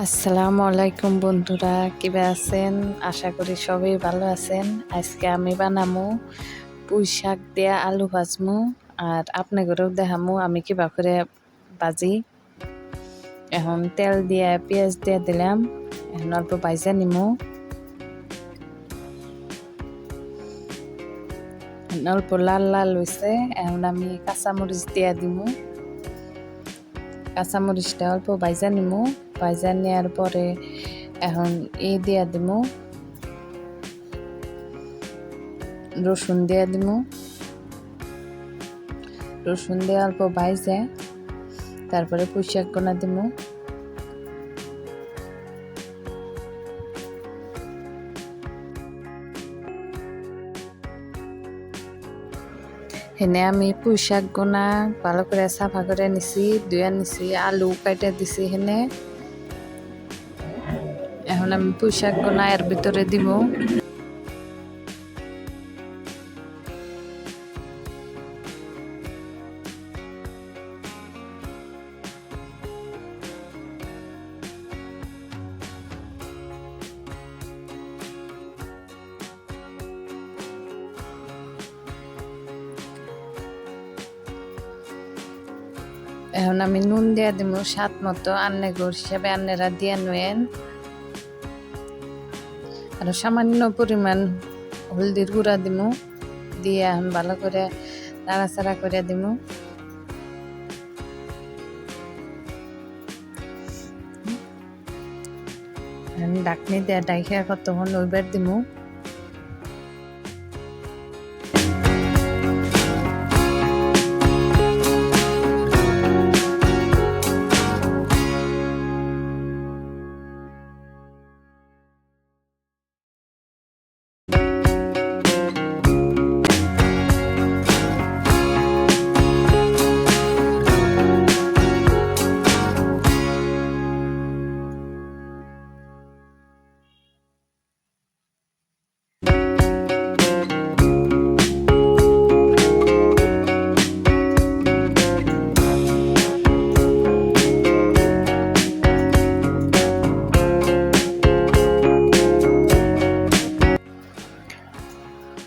আসসালামু আলাইকুম বন্ধুরা, কিবা আছেন? আশা করি সবাই ভালো আছেন। আজকে আমি বানামু পুঁই শাক দিয়া আলু ভাজমু, আর আপনাদেরও দেখামু আমি কিবা করে ভাজি। এখন তেল দিয়া, পেঁয়াজ দিয়া দিলাম, এখন অল্প ভাজা নিমু। অল্প লাল লাল হয়েছে এখন আমি কাঁচামরিচ দিয়া দিমু। কাঁচামরিচটা অল্প ভাজা নিমু। ভাজা নেওয়ার পরে এখন ই দিয়া দিমু। রসুন দিয়া দিমু। রসুন দিয়ে অল্প ভাজে তারপরে পুঁশাক গোনা দিমু। হেনে আমি পুঁই শাক গোনা ভালো করে সাফা করে নিছি দুয়া নিছি, আলু কাটে দিছি হেনে। এখন আমি পুঁই শাক গোনা এর ভিতরে দিব। এখন আমি নুন দিয়ে দিব, স্বাদ মতো আন্নে গুড় হিসাবে আন্নেরা দিয়ে নেন আর সামান্য পরিমাণ হলদির গুঁড়া দিব দিয়ে এখন ভালো করে নাড়াচাড়া করে দিব ডাকনি দিয়ে ডাইখে কতক্ষণ ওইবার দিমু।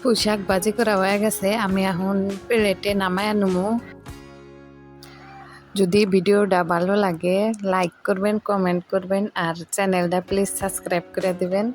পোশাক বাজি করা হয়ে গেছে, আমি এখন প্লেটে নামায় আনুমু। যদি ভিডিওটা ভালো লাগে লাইক করবেন কমেন্ট করবেন, আর চ্যানেলটা প্লিজ সাবস্ক্রাইব করে দিবেন।